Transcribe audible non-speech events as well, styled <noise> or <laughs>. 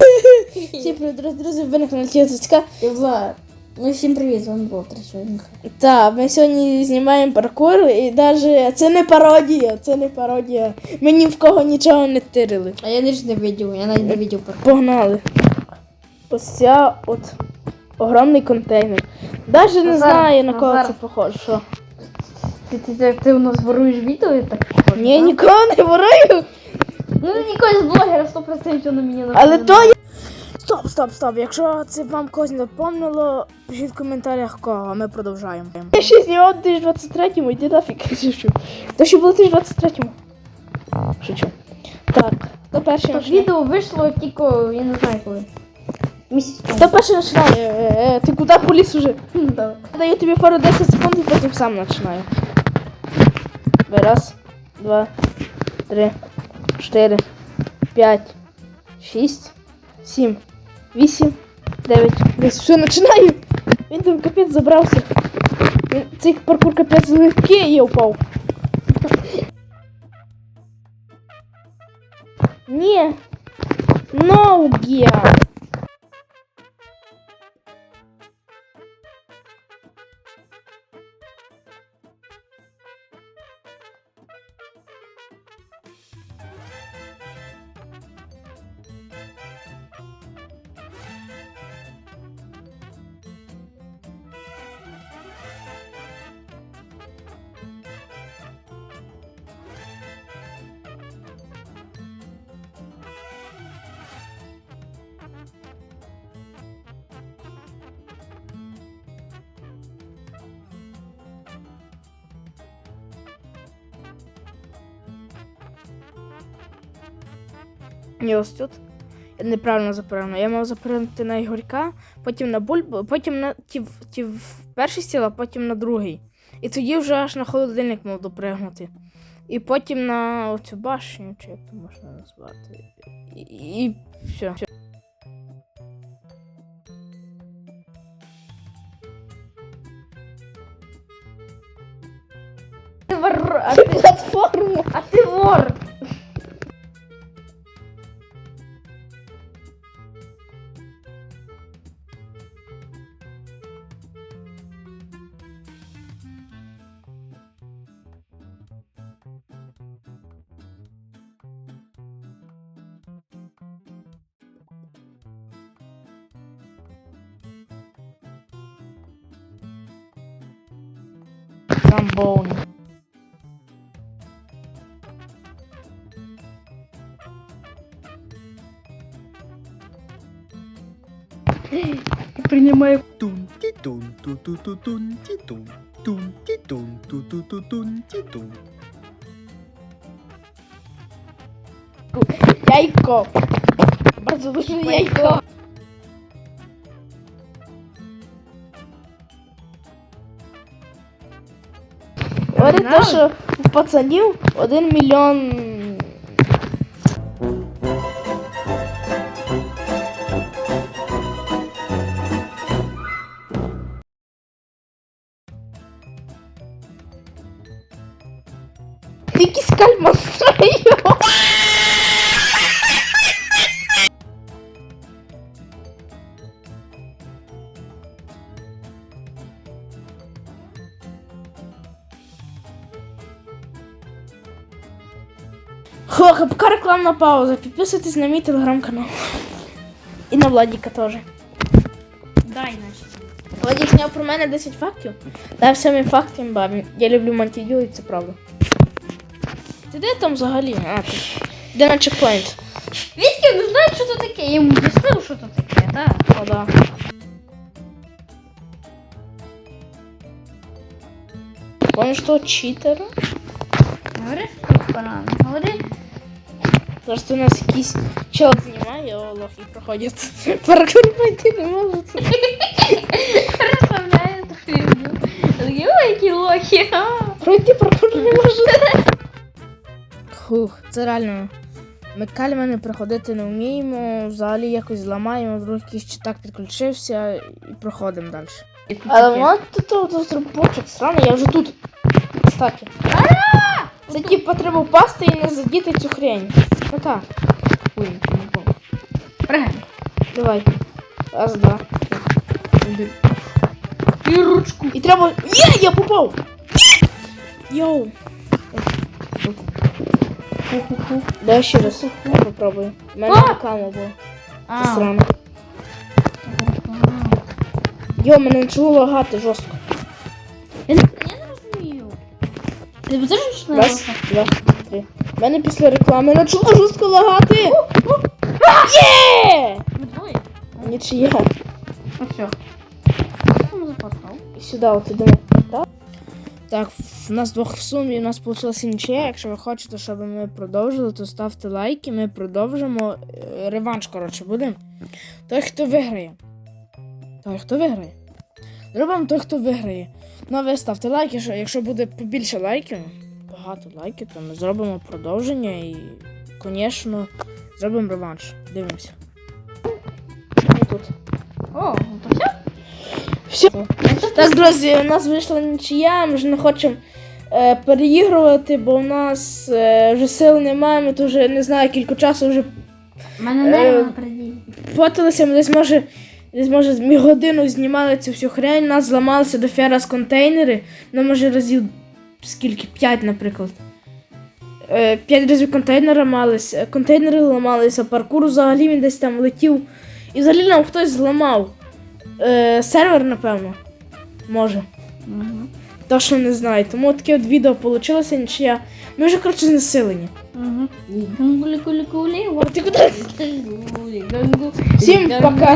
<laughs> Всім привіт, друзі, друзі, ви на каналі Тіцицька. Влад. Ну, всім привіт, з вами Болтер сьогодні. Так, ми сьогодні знімаємо паркур, і навіть це не пародія, це не пародія. Ми ні в кого нічого не тирили. А я ніч не видів, я навіть не видів парк. Погнали. Ось ця от огромний контейнер. Навіть не Назар, знаю на кого Назар. це похоже. Що? Ти, ти, ти, ти у нас воруєш відео і так похоже, Ні, нікого не ворую. Ну, якогось блогера 100% на мені мене Але то є. Стоп, стоп, стоп. Якщо це вам когось не напомнило, пишіть в коментарях кого, а ми продовжаємо. Я ще знімав у 2023-му, йди нафіг, <laughs> шучу. То ще було у 2023-му. Шучу. Так, то перше То відео вийшло тільки, я не знаю коли. Місяць. То перше починає. Е, е, Ти куди поліз уже? Давай. Даю тобі пару 10 секунд і потім сам починаю. Раз, два, три, чотири, п'ять, шість, сім, вісім, дев'ять, десять. Все, починаю. Він там капець забрався. Він, цей паркур капець легкий, я впав. Ні. No gear. Ні, ось тут. Я неправильно запевнив. Я мав запевнити на Ігорька, потім на бульбу, потім на ті, ті в перший стіл, а потім на другий. І тоді вже аж на холодильник мав допригнути. І потім на оцю башню, чи як то можна назвати. І, і все. Ти Трамбоун. Принимаю. Тун ти тун ту ту ту тун ти тун тун ти тун ту ту ту тун ти тун Яйко. Bardzo duże яйко. Говорить те, що в пацанів один мільйон. Якийсь кальман <laughs> строю. Хлопці, поки рекламна пауза. Підписуйтесь на мій телеграм-канал. І на Владіка теж. Дай наші. Владік зняв про мене 10 фактів. Та всіми фактами, бабі. Я люблю мантію, і це правда. Ти де там взагалі? А, ти. Де на чекпоінт? Вітьки не знає, що це таке. Я йому об'яснив, що це таке, так? О, да. Он що, читер? Говори, баран, говори. Зараз у нас якийсь чел знімає, о, лохи проходять. Паркур пройти не можуть. Представляю эту фигню. Ой, які лохи. Пройти паркур не може. Хух, це реально. Ми кальмани проходити не вміємо, взагалі якось зламаємо, вдруг якийсь читак підключився і проходимо далі. Але воно тут тут сраний, я вже тут. Кстати. Це типа треба впасти і не задіти цю хрень. Отак. Ой, не помню. Давай. Раз, два. І ручку. І треба. Є, я попав! Йоу. Ху-ху-ху. Дай ще раз. Я попробую. У мене А! реклама була. Це А, срано. Йо, мене почало лагати жорстко. я не, я не розумію. Ти будеш не Раз, два, У мене після реклами почало жорстко лагати. Є! Ми двоє. Нічия. Ну все. І сюди от ідемо. Так? Так, в нас двох в сумі, у нас вийшла нічия. Якщо ви хочете, щоб ми продовжили, то ставте лайки, ми продовжимо. Е, Реванш, коротше, буде. Той, хто виграє. Той, хто виграє. Зробимо той, хто виграє. Ну, а ви ставте лайки, якщо буде побільше лайків, багато лайків, то ми зробимо продовження і, звісно, зробимо реванш. Дивимося. Тут. О, ну то все? Все. Так, друзі, у нас вийшла нічия, ми вже не хочемо е, переігрувати, бо у нас е, вже сил немає, ми тут вже не знаю, кілька часу вже мене Е, нерви на ми десь може. Десь може ми годину знімали цю всю хрень, у нас зламалися до фера з контейнери, ну може разів скільки? П'ять, наприклад. Е, П'ять разів контейнери ламалися, контейнери ламалися, паркур взагалі він десь там летів. І взагалі нам хтось зламав. Е, сервер, напевно. Може. Угу. Точно не знаю. Тому таке от відео вийшло нічия. Ми вже, коротше, знесилені. Угу. Ти куди? Всім пока.